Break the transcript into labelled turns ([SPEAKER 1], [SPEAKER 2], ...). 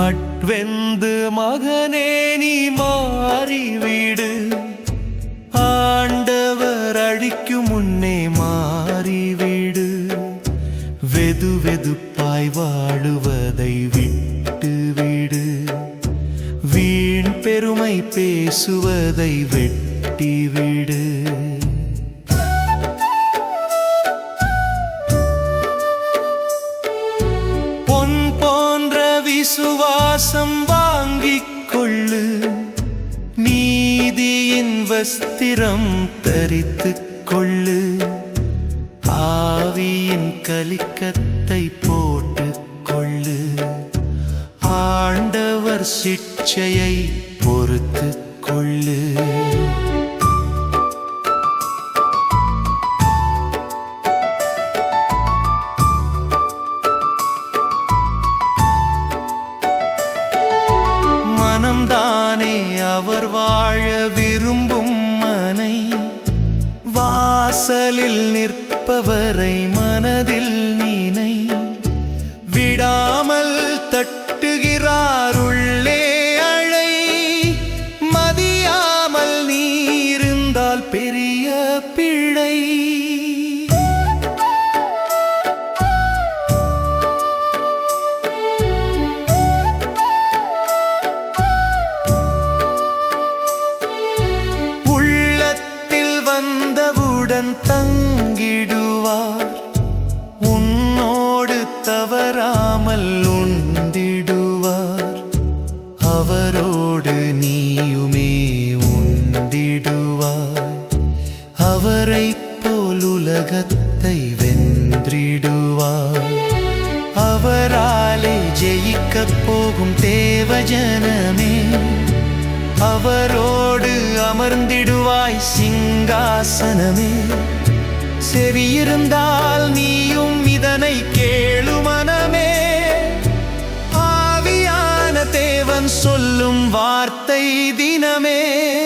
[SPEAKER 1] அட்வெந்து மகனே நீ மாறிவிடு. ஆண்டவர் அழிக்கும் முன்னே மாறிவிடு. வெது வெதுப்பாய் வாழுவதை விட்டுவிடு. வீண் பெருமை பேசுவதை வெட்டிவிடு. வஸ்திரம் தரித்து கொள்ளு. ஆவியின் கலிக்கத்தை போட்டு கொள்ளு. ஆண்டவர் சிக்ஷையை பொறுத்து கொள்ளு. மனம்தானே அவர் வாழ விரும்பும் வாசலில் நிற்பவரை மனதில் நீனை விடாமல் தட்டுகிறார் உள்ளே அழை. மதியாமல் நீ இருந்தால் பெரிய பிழை. உன்னுடன் தங்கிடுவார். உன்னோடு தவறாமல் உண்டிடுவார். அவரோடு நீயுமே உண்டிடுவார் அவரை போல் உலகத்தை வென்றிடுவார் அவராலே ஜெயிக்கப் போகும் தேவஜனமே அவரோடு அமர்ந்திடுவாய் சிங்காசனமே. செவியிருந்தால் நீயும் இதனை கேளு மனமே. ஆவியான தேவன் சொல்லும் வார்த்தை தினமே.